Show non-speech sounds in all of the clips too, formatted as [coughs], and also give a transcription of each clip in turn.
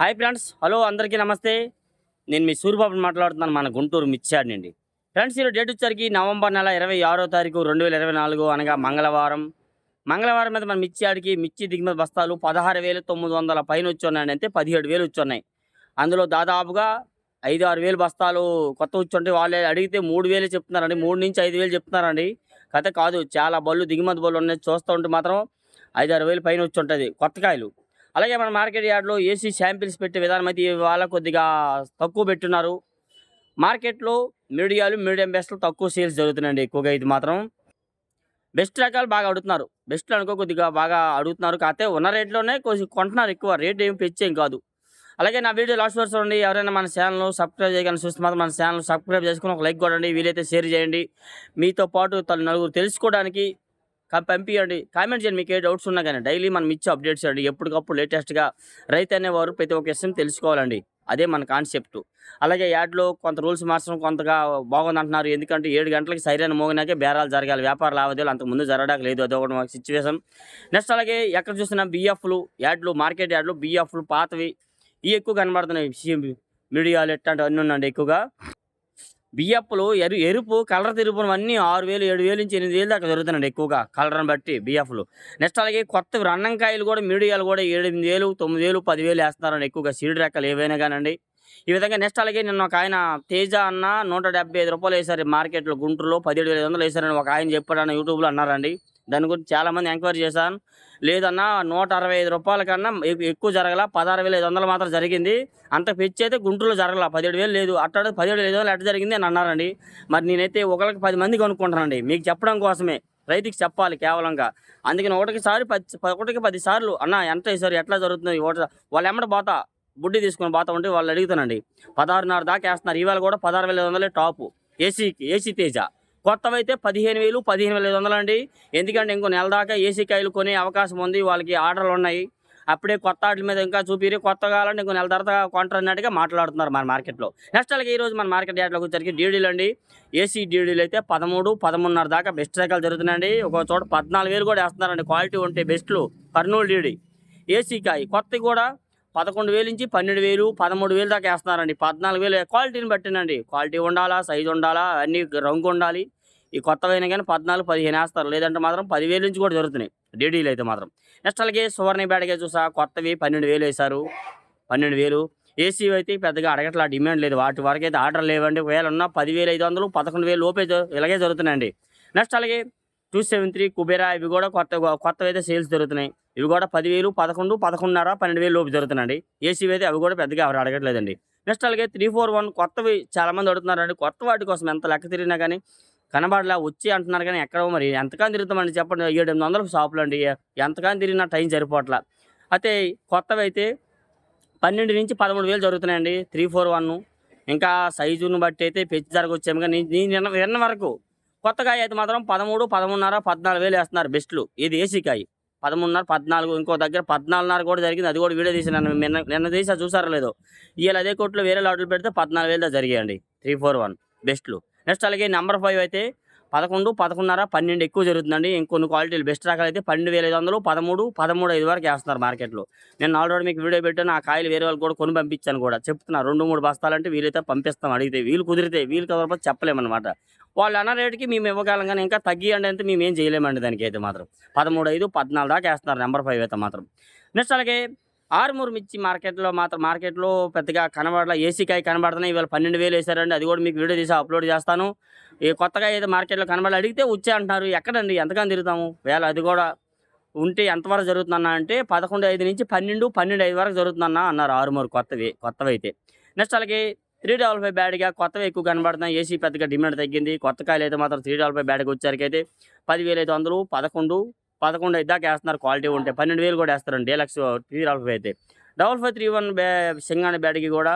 Hi friends hello అందరికీ నమస్తే. నేను మీ సూర్యబాబుని మాట్లాడుతున్నాను మన గుంటూరు మిర్చాడ్ నుండి ఫ్రెండ్స్ ఈరోజు డేట్ వచ్చరికి నవంబర్ నెల ఇరవై ఆరో తారీఖు రెండు వేల ఇరవై నాలుగు అనగా మంగళవారం. మంగళవారం మీద మన మిచ్చాడికి మిర్చి దిగుమతి బస్తాలు పదహారు వేలు తొమ్మిది వందల పైన వచ్చి అంటే పదిహేడు వేలు వచ్చి ఉన్నాయి. అందులో దాదాపుగా ఐదు ఆరు వేలు బస్తాలు కొత్త వచ్చి ఉంటే వాళ్ళే అడిగితే మూడు వేలు చెప్తున్నారండి మూడు నుంచి ఐదు వేలు చెప్తున్నారండి. కథ కాదు చాలా బళ్ళు దిగుమతి బళ్ళు ఉన్నాయి చూస్తూ ఉంటే మాత్రం ఐదు ఆరు వేలు పైన వచ్చి ఉంటుంది కొత్త కాయలు. అలాగే మన మార్కెట్ యార్డ్లో ఏసీ శాంపిల్స్ పెట్టే విధానం అయితే ఇవాళ కొద్దిగా తక్కువ పెట్టున్నారు. మార్కెట్లో మీడియాలు మీడియం బెస్ట్లు తక్కువ సేల్స్ జరుగుతున్నాయండి. ఎక్కువగా ఇది మాత్రం బెస్ట్ రకాలు బాగా అడుగుతున్నారు. బెస్ట్ అనుకో కొద్దిగా బాగా అడుగుతున్నారు. కాకపోతే ఉన్న రేట్లోనే కొంచెం కొంటున్నారు ఎక్కువ. రేట్ ఏం పెంచేం కాదు. అలాగే నా వీడియో లాస్ట్ వరకు చూడండి. ఎవరైనా మన ఛానల్ సబ్స్క్రైబ్ చేయగలని చూస్తే మాత్రం మన ఛానల్ సబ్స్క్రైబ్ చేసుకుని ఒక లైక్ కొట్టండి. వీలైతే షేర్ చేయండి. మీతో పాటు తన నలుగురు తెలుసుకోవడానికి పంపించండి కామెంట్ చేయండి మీకు ఏ డౌట్స్ ఉన్నా కానీ. డైలీ మనం ఇచ్చే అప్డేట్స్ చేయండి ఎప్పటికప్పుడు లేటెస్ట్గా రైతు అనేవారు ప్రతి ఒక్క విషయం తెలుసుకోవాలండి. అదే మన కాన్సెప్ట్. అలాగే యాడ్లో కొంత రూల్స్ మార్చడం కొంతగా బాగుంది అంటున్నారు ఎందుకంటే ఏడు గంటలకి సైరన్ మోగినాకే బేరాలు జరగాలి. వ్యాపార లావాదేవీలు అంతకుముందు జరగడానికి లేదు. అదొక సిచ్యువేషన్ నెక్స్ట్ అలాగే ఎక్కడ చూసినా బిఎఫ్లు యాడ్లు మార్కెట్ యాడ్లు బిఎఫ్లు పాతవి. ఇవి ఎక్కువ కనబడుతున్నాయి. సి- మీడియాలు ఎట్లాంటివన్నీ ఉన్నాయండి ఎక్కువగా. బియ్యప్పులు ఎరు ఎరుపు కలర్ తిరుపు అన్నీ ఆరు వేలు ఏడు వేలు నుంచి ఎనిమిది వేలు దాకా దొరుకుతున్నాయి ఎక్కువగా కలర్ని బట్టి బియ్యఫ్లు నెక్స్ట్ అలాగే కొత్త రన్నంకాయలు కూడా మీడియాలు కూడా ఎనిమిది వేలు తొమ్మిది వేలు పదివేలు వేస్తున్నారండి ఎక్కువగా సీడ్ రెక్కలు ఏవైనా కానండి. ఈ విధంగా నెక్స్ట్ అలాగే నిన్న ఒక ఆయన తేజ అన్న నూట డెబ్బై ఐదు రూపాయలు వేశారు మార్కెట్లో గుంటూరులో పదిహేడు వేల ఐదు వందలు వేశారని ఒక ఆయన చెప్పాడన్న యూట్యూబ్లో అన్నారండి. దాని గురించి చాలామంది ఎంక్వైరీ చేశాను లేదన్నా నూట అరవై ఐదు రూపాయల కన్నా ఎక్కువ జరగల. పదహారు వేల ఐదు వందలు మాత్రం జరిగింది. అంత పిచ్చి అయితే గుంటూరులో జరగల. పదిహేడు వేలు లేదు. అట్టాడు పదిహేడు ఐదు వందలు ఎట్ట జరిగింది అని అన్నారండి. మరి నేనైతే ఒకరికి పది మంది కొనుక్కుంటానండి. మీకు చెప్పడం కోసమే. రైతుకి చెప్పాలి కేవలంగా. అందుకని ఒకటికి సారి పది ఒకటికి పది సార్లు అన్న ఎంత ఈసారి ఎట్లా జరుగుతుంది ఓట వాళ్ళు ఎమ్మట పోతా బుడ్డి తీసుకొని పోతా ఉంటే వాళ్ళు అడుగుతానండి. పదహారున్నర దాకా వేస్తున్నారు. ఇవాళ కూడా పదహారు వేల ఐదు వందలే టాపు. ఏసీకి ఏసీ తేజ. కొత్తవైతే పదిహేను వేలు పదిహేను వేల ఐదు వందలు అండి. ఎందుకంటే ఇంకో నెల దాకా ఏసీ కాయలు కొనే అవకాశం ఉంది వాళ్ళకి ఆర్డర్లు ఉన్నాయి. అప్పుడే కొత్త వాటి మీద ఇంకా చూపిరి. కొత్త కావాలంటే ఇంకో నెల తర్వాత కొంటారు అన్నట్టుగా మాట్లాడుతున్నారు మన మార్కెట్లో. నెక్స్ట్ అలాగే ఈ రోజు మన మార్కెట్ యార్డ్లోకి వచ్చరికి డీడీలు అండి. ఏసీ డీడీలు అయితే పదమూడు పదమూడున్నర దాకా బెస్ట్ రకాలు జరుగుతున్నాయండి. ఒక చోట పద్నాలుగు వేలు కూడా వేస్తున్నారండి. క్వాలిటీ ఉంటే బెస్ట్లు కర్నూలు డీడీ. ఏసీ కాయ కొత్త కూడా పదకొండు వేలు నుంచి పన్నెండు వేలు పదమూడు వేలు దాకా వేస్తున్నారండి. పద్నాలుగు వేలు క్వాలిటీని బట్టినండి. క్వాలిటీ ఉండాలా సైజు ఉండాలా అన్ని రంగు ఉండాలి. ఈ కొత్తవైనా కానీ పద్నాలుగు పదిహేను వేస్తారు. లేదంటే మాత్రం పదివేలు నుంచి కూడా జరుగుతున్నాయి డీడీలు అయితే మాత్రం. నెక్స్ట్ అలాగే సువర్ణ బ్యాడ్గా చూసా కొత్తవి పన్నెండు వేలు వేశారు. పన్నెండు వేలు. ఏసీ అయితే పెద్దగా అడగట్లా డిమాండ్ లేదు. వాటి వరకు అయితే ఆర్డర్ లేవండి. ఒకవేళ ఉన్న పదివేలు ఐదు వందలు పదకొండు వేలు లోపే ఇలాగే జరుగుతున్నాయండి. నెక్స్ట్ అలాగే టూ సెవెన్ త్రీ కుబేరా ఇవి కూడా కొత్త కొత్తవి అయితే సేల్స్ జరుగుతున్నాయి ఇవి కూడా పదివేలు పదకొండు పదకొండున్నర పన్నెండు వేలు లోపు జరుగుతున్నాయండి ఏసీ అయితే అవి కూడా పెద్దగా ఎవరు అడగట్లేదండి. నెక్స్ట్ అలాగే త్రీ ఫోర్ వన్ కొత్తవి చాలామంది అడుగుతున్నారండి. కొత్త వాటి కోసం ఎంత లెక్క తిరిగినా కానీ కనబడలా వచ్చి అంటున్నారు కానీ ఎక్కడో మరి ఎంతకాని తిరుగుతామండి చెప్పండి. ఏడు ఎనిమిది వందలకు షాపులు అండి. ఎంతకాని తిరిగినా టైం సరిపోవట్లా. అయితే కొత్తవి అయితే పన్నెండు నుంచి పదమూడు వేలు జరుగుతున్నాయండి త్రీ ఫోర్ వన్ ఇంకా సైజును బట్టి అయితే పెంచి జరగొచ్చాము కానీ నేను నిన్న విన్న వరకు కొత్త కాయ అయితే మాత్రం పదమూడు పదమూడున్నర పద్నాలుగు వేలు వేస్తున్నారు బెస్ట్లు. ఇది ఏసీ కాయ పదమూడున్నర పద్నాలుగు ఇంకో దగ్గర పద్నాలుగున్నర కూడా జరిగింది. అది కూడా వీడియో తీసిన నిన్న నిన్న తీసా చూసారో లేదో. ఇవాళ అదే కోట్లో వేరే లాట్లు పెడితే పద్నాలుగు వేలు జరిగాయండి. త్రీ ఫోర్ వన్ బెస్ట్లు. నెక్స్ట్ అలాగే నెంబర్ ఫైవ్ అయితే పదకొండు పదకొండున్నర పన్నెండు ఎక్కువ జరుగుతుందండి. ఇంకొన్ని క్వాలిటీలు బెస్ట్ రకాలు అయితే పన్నెండు వేల ఐదు వందలు పదమూడు పదమూడు ఐదు వరకు వేస్తున్నారు మార్కెట్లో. నేను ఆల్రెడీ మీకు వీడియో పెట్టాను ఆ కాయలు వేరే వాళ్ళు కూడా కొని పంపించాను కూడా. చెప్తున్నా రెండు మూడు బస్తాలంటే వీలైతే పంపిస్తాం అడిగితే వీలు కుదిరితే వీలు కుదరకపోతే చెప్పలేమన్నమాట. వాళ్ళు అన్న రేటుకి మేము ఇవ్వగలం కానీ ఇంకా తగ్గియండి అంటే మేము ఏం చేయలేమండి దానికి అయితే మాత్రం. పదమూడు ఐదు పద్నాలుగు దాకా వేస్తున్నారు నెంబర్ ఫైవ్ అయితే మాత్రం. నెక్స్ట్ అలాగే ఆరుమూరు మిర్చి మార్కెట్లో మాత్రం మార్కెట్లో పెద్దగా కనబడలే ఏసీకాయ కనబడుతున్నాయి. ఇవాళ పన్నెండు వేలు వేశారండి. అది కూడా మీకు వీడియో తీసి అప్లోడ్ చేస్తాను. ఈ కొత్తగా అయితే మార్కెట్లో కనబడాలి అడిగితే వచ్చే అంటున్నారు. ఎక్కడండి? ఎంతగా తిరుగుతాము? వేళ అది కూడా ఉంటే ఎంతవరకు జరుగుతుందన్న అంటే పదకొండు ఐదు నుంచి పన్నెండు పన్నెండు ఐదు వరకు జరుగుతుందన్న అన్నారు ఆరుమూరు కొత్తవి కొత్తవి అయితే నెక్స్ట్ అలాగే త్రీ డబల్ ఫైవ్ బ్యాడ్గా కొత్తవి ఎక్కువ కనబడుతున్నాయి. ఏసీ పెద్దగా డిమాండ్ తగ్గింది. కొత్త కాయలు అయితే మాత్రం త్రీ డబల్ ఫైవ్ బ్యాడ్కి వచ్చేసరికి పదివేలు ఐదు వందలు పదకొండు పదకొండు దాకా వేస్తున్నారు క్వాలిటీ ఉంటే. పన్నెండు వేలు కూడా వేస్తారండి. డీలక్స్ త్రీ డబల్ ఫైవ్ అయితే. డబల్ ఫైవ్ త్రీ వన్ బ్యా సింగాని బ్యాడ్కి కూడా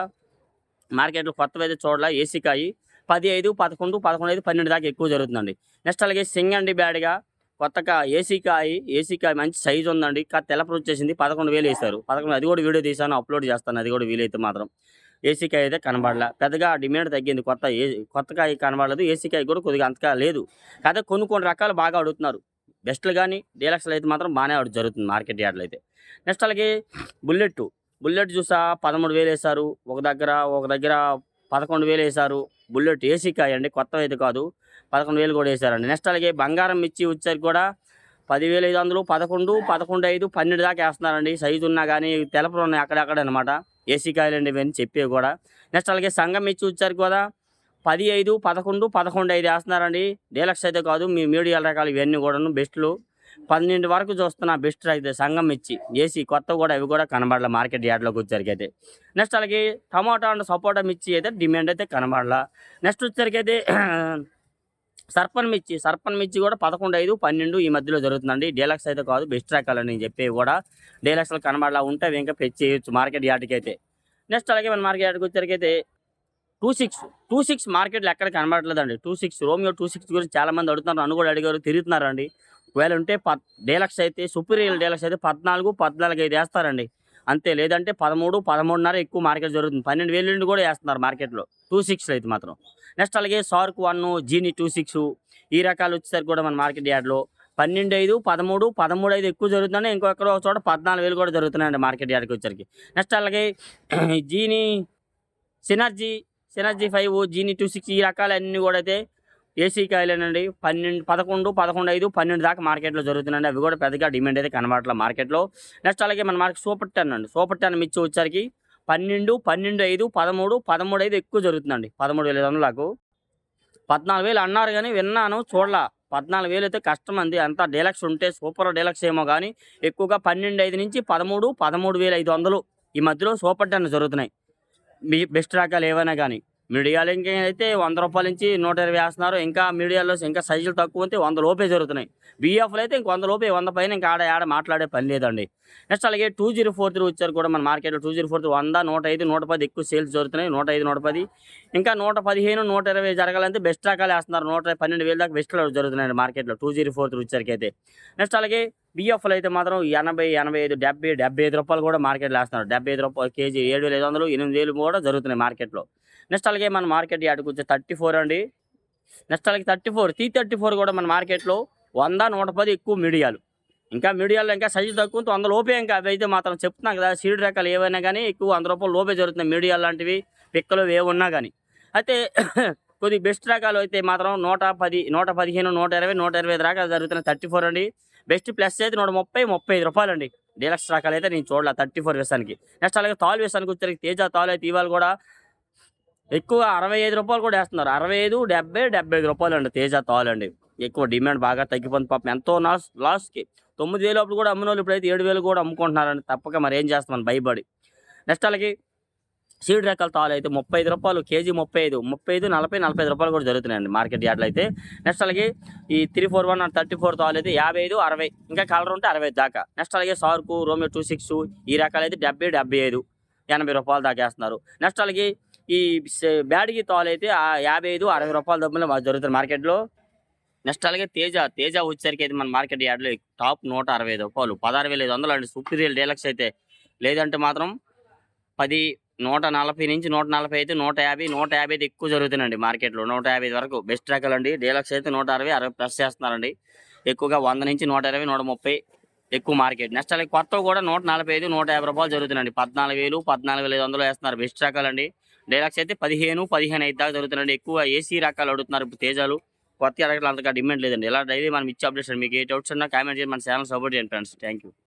మార్కెట్లో కొత్తవి అయితే చూడలే. ఏసీ కాయి పది ఐదు పదకొండు పదకొండు ఐదు పన్నెండు దాకా ఎక్కువ జరుగుతుందండి. నెక్స్ట్ అలాగే సింగండి బ్యాడ్గా కొత్తగా ఏసీ కాయి ఏసీ కాయ మంచి సైజు ఉందండి. ఇంకా తెల్లపరు వచ్చేసింది. పదకొండు వేలు వేశారు. పదకొండు అది కూడా వీడియో తీసాను అప్లోడ్ చేస్తాను. అది కూడా వీలైతే మాత్రం. ఏసీ కాయ అయితే కనబడలే. పెద్దగా డిమాండ్ తగ్గింది. కొత్త ఏ కొత్త కాయ కనబడలేదు. ఏసీ కాయ కూడా కొద్దిగా అంతగా లేదు. కదా కొన్ని కొన్ని రకాలు బాగా అడుగుతున్నారు. బెస్ట్లు కానీ డీలక్స్లు అయితే మాత్రం బాగానే ఆడు జరుగుతుంది మార్కెట్ యార్డ్లు అయితే. నెక్స్ట్ అలాగే బుల్లెట్ బుల్లెట్ చూసా పదమూడు వేలు వేశారు. ఒక దగ్గర ఒక దగ్గర పదకొండు వేలు వేశారు. బుల్లెట్ ఏసీ కాయండి కొత్త అయితే కాదు. పదకొండు వేలు కూడా వేశారండి. నెక్స్ట్ అలాగే బంగారం మిర్చి వచ్చారు కూడా పదివేల ఐదు వందలు పదకొండు పదకొండు ఐదు పన్నెండు దాకా వేస్తున్నారండి. సైజు ఉన్నా కానీ తెలపలు ఉన్నాయి అక్కడక్కడ అనమాట ఏసీ కాయలండి ఇవన్నీ చెప్పేవి కూడా. నెక్స్ట్ అలాగే సంఘం మిర్చి వచ్చారు కూడా పది ఐదు పదకొండు పదకొండు ఐదు వేస్తున్నారండి. డీలక్స్ అయితే కాదు మీ మీడియా రకాలు ఇవన్నీ కూడాను బెస్ట్లు. పన్నెండు వరకు చూస్తున్న బెస్ట్ అయితే సంఘం ఇచ్చి ఏసీ కొత్త కూడా అవి కూడా కనబడలే మార్కెట్ యార్డ్లోకి వచ్చేసరికి అయితే. నెక్స్ట్ అలాగే టమాటా అండ్ సపోటా మిర్చి అయితే డిమాండ్ అయితే కనబడలా. నెక్స్ట్ వచ్చేసరికి అయితే [clears throat] సర్పన్ మిర్చి సర్పన్ మిర్చి కూడా పదకొండు ఐదు పన్నెండు ఈ మధ్యలో జరుగుతుందండి. డీలక్స్ అయితే కాదు బెస్ట్ రకాలు నేను చెప్పేవి కూడా డీలక్స్లో కనబడలా ఉంటే అవి ఇంకా పెంచేయచ్చు మార్కెట్ యార్డ్కి అయితే. నెక్స్ట్ అలాగే మన మార్కెట్ యార్డ్కి వచ్చేసరికి అయితే టూ సిక్స్ టూ సిక్స్ మార్కెట్లో ఎక్కడ కనబడట్లేదండి. Two six romeo two six గురించి చాలామంది అడుగుతున్నారు. నన్ను కూడా అడిగారు తిరుగుతున్నారండి. ఒకవేళ ఉంటే పద్ డీలక్స్ అయితే సుపీరియర్ డీలక్స్ అయితే పద్నాలుగు పద్నాలుగు ఐదు వేస్తారండి. అంతే లేదంటే పదమూడు పదమూడున్నర ఎక్కువ మార్కెట్ జరుగుతుంది. పన్నెండు వేల నుండి కూడా వేస్తున్నారు మార్కెట్లో. టూ సిక్స్లో అయితే మాత్రం. నెక్స్ట్ అలాగే సార్క్ వన్ జీనీ టూ సిక్స్ ఈ రకాలు వచ్చేసరికి కూడా మన మార్కెట్ యార్డ్లో పన్నెండు ఐదు పదమూడు పదమూడు ఐదు ఎక్కువ జరుగుతున్నాయి. ఇంకో ఎక్కడో చోట పద్నాలుగు వేలు కూడా జరుగుతున్నాయండి మార్కెట్ యార్డ్కి వచ్చరికి నెక్స్ట్ అలాగే [clears throat] జీనీ సినర్జీ సినర్జీ ఫైవ్ జీని టూ సిక్స్ ఈ రకాలన్నీ కూడా అయితే ఏసీ కాయలేనండి. పన్నెండు పదకొండు పదకొండు ఐదు పన్నెండు దాకా మార్కెట్లో జరుగుతున్నాయండి. అవి కూడా పెద్దగా డిమాండ్ అయితే కనబడట్లేదు మార్కెట్లో. నెక్స్ట్ అలాగే మన మార్కెట్ సూపర్ టెన్ అండి. సూపర్ టెన్ మిర్చి వచ్చరికి పన్నెండు పన్నెండు ఐదు పదమూడు పదమూడు ఐదు ఎక్కువ జరుగుతుందండి. పదమూడు వేల ఐదు వందలకు పద్నాలుగు వేలు అన్నారు కానీ విన్నాను చూడలా. పద్నాలుగు వేలు అయితే కష్టం అంది అంతా డీలక్స్ ఉంటే సూపర్ డీలక్స్ ఏమో కానీ ఎక్కువగా పన్నెండు ఐదు నుంచి పదమూడు పదమూడు వేల ఐదు వందలు ఈ మధ్యలో సూపర్ టెన్ జరుగుతున్నాయి. మీ బెస్ట్ రకాలు ఏవైనా కానీ. మీడియాలు ఇంకా అయితే వంద రూపాయల నుంచి నూట ఇరవై వేస్తున్నారు. ఇంకా మీడియాలో ఇంకా సైజులు తక్కువ ఉంటే వంద లోపే జరుగుతున్నాయి. బీఎఫ్లో అయితే ఇంక వంద లోపే వంద పైన ఇంకా ఆడ ఆడ మాట్లాడే పని లేదండి. నెక్స్ట్ అలాగే టూ జీరో ఫోర్ త్రీ వచ్చారు కూడా మన మార్కెట్లో టూ జీరో ఫోర్ త్రీ వంద నూట ఐదు నూట పది ఎక్కువ సేల్స్ జరుగుతున్నాయి. నూట ఐదు నూట పది. ఇంకా నూట పదిహేను నూట ఇరవై జరగాలంటే బెస్ట్ రకాలు వేస్తున్నారు. నూట పన్నెండు వేల దాకా బెస్ట్లో జరుగుతున్నాయి మార్కెట్లో టూ జీరో ఫోర్ త్రీ వచ్చరికైతే నెక్స్ట్ అలాగే బిఎఫ్లు అయితే మాత్రం ఎనభై ఎనభై ఐదు డెబ్బై డెబ్బై ఐదు రూపాయలు కూడా మార్కెట్లో వేస్తున్నారు. డెబ్బై ఐదు రూపాయలు కేజీ ఏడు వేల ఐదు వందలు ఎనిమిది వేలు కూడా జరుగుతున్నాయి మార్కెట్లో నెక్స్ట్ అలాగే మన మార్కెట్ యాడ్కి వచ్చే థర్టీ ఫోర్ అండి. నెక్స్ట్ అలాగే thirty four T thirty four కూడా మన మార్కెట్లో వంద నూట పది ఎక్కువ మీడియాలు. ఇంకా మీడియాలో ఇంకా సైజు తక్కువ వంద లోపే ఇంకా అవి అయితే మాత్రం చెప్తున్నాం కదా సీడ్ రకాలు ఏవైనా కానీ ఎక్కువ వంద రూపాయలు లోపే జరుగుతున్నాయి మీడియా లాంటివి పిక్కలు ఏమున్నా కానీ. అయితే [coughs] కొద్ది బెస్ట్ రకాలు అయితే మాత్రం నూట పది నూట పదిహేను నూట ఇరవై నూట ఇరవై ఐదు రకాలు జరుగుతున్నాయి థర్టీ ఫోర్ అండి. బెస్ట్ ప్లస్ అయితే నూట ముప్పై ముప్పై ఐదు రూపాయలు అండి. డీలక్స్ రకాలు అయితే నేను చూడలే థర్టీ ఫోర్ వేసానికి. నెక్స్ట్ అలాగే తాలు వేసానికి వచ్చేసరికి తేజ తాలు అయితే ఇవాళ కూడా ఎక్కువ అరవై ఐదు రూపాయలు కూడా వేస్తున్నారు. అరవై ఐదు డెబ్బై డెబ్బై ఐదు రూపాయలు అండి. తేజ తాలు అండి ఎక్కువ డిమాండ్ బాగా తగ్గిపోతుంది పాపం. ఎంతో లాస్ లాస్కి తొమ్మిది వేలు అప్పుడు కూడా అమ్మిన వాళ్ళు ఇప్పుడైతే ఏడు వేలు కూడా అమ్ముకుంటున్నారండి. తప్పక మరి ఏం చేస్తామని భయపడి. నెక్స్ట్ అలాగే సీడ్ రకాల తాలు అయితే ముప్పై ఐదు రూపాయలు కేజీ ముప్పై ఐదు ముప్పై ఐదు నలభై నలభై ఐదు రూపాయలు కూడా జరుగుతున్నాయండి మార్కెట్ యార్డ్లో అయితే. నెక్స్ట్ అలాగే ఈ three four one thirty four తాలు అయితే యాభై ఐదు అరవై. ఇంకా కలర్ ఉంటే అరవై దాకా. నెక్స్ట్ అలాగే సార్కు రోమియో టూ సిక్స్ ఈ రకాలు అయితే డెబ్బై డెబ్బై ఐదు ఎనభై రూపాయలు దాకా వేస్తున్నారు. నెక్స్ట్ అలాగే ఈ బ్యాడ్కి తోలైతే ఆ యాభై ఐదు అరవై రూపాయల దమ్ములు జరుగుతుంది మార్కెట్లో. నెక్స్ట్ అలాగే తేజ తేజ వచ్చేసరికి అయితే మన మార్కెట్ యార్డ్లో టాప్ నూట అరవై ఐదు రూపాయలు. పదహారు వేల ఐదు వందలు అండి. సూపీరియర్ డీలక్స్ అయితే లేదంటే మాత్రం పది నూట నలభై నుంచి నూట నలభై అయితే నూట యాభై నూట యాభై అయితే ఎక్కువ జరుగుతుందండి మార్కెట్లో. నూట యాభై వరకు బెస్ట్ రకాలు అండి. డీలక్స్ అయితే నూట అరవై అరవై ప్లస్ చేస్తున్నారండి. ఎక్కువగా వంద నుంచి నూట ఇరవై నూట ముప్పై ఎక్కువ మార్కెట్. నెక్స్ట్ అలాగే కొత్త కూడా నూట నలభై ఐదు నూట యాభై రూపాయలు జరుగుతుందండి పద్నాలుగు వేలు పద్నాలుగు వేల ఐదు వందలు వేస్తున్నారు. బెస్ట్ రకాలండి. డైలాగ్స్ అయితే పదిహేను పదిహేను ఐదు దాకా జరుగుతుందండి ఎక్కువ ఏసీ రకాలు అడుగుతున్నారు ఇప్పుడు తేజాలు. కొత్త రకాలు అంతగా డిమాండ్ లేదండి. ఇలా డైలీ మనం ఇచ్చే అప్డేట్స్ మీకు ఏ డౌట్స్ ఉన్నా కామెంట్ చేయండి. మన ఛానల్ సపోర్ట్ చేయండి ఫ్రెండ్స్ థ్యాంక్ యూ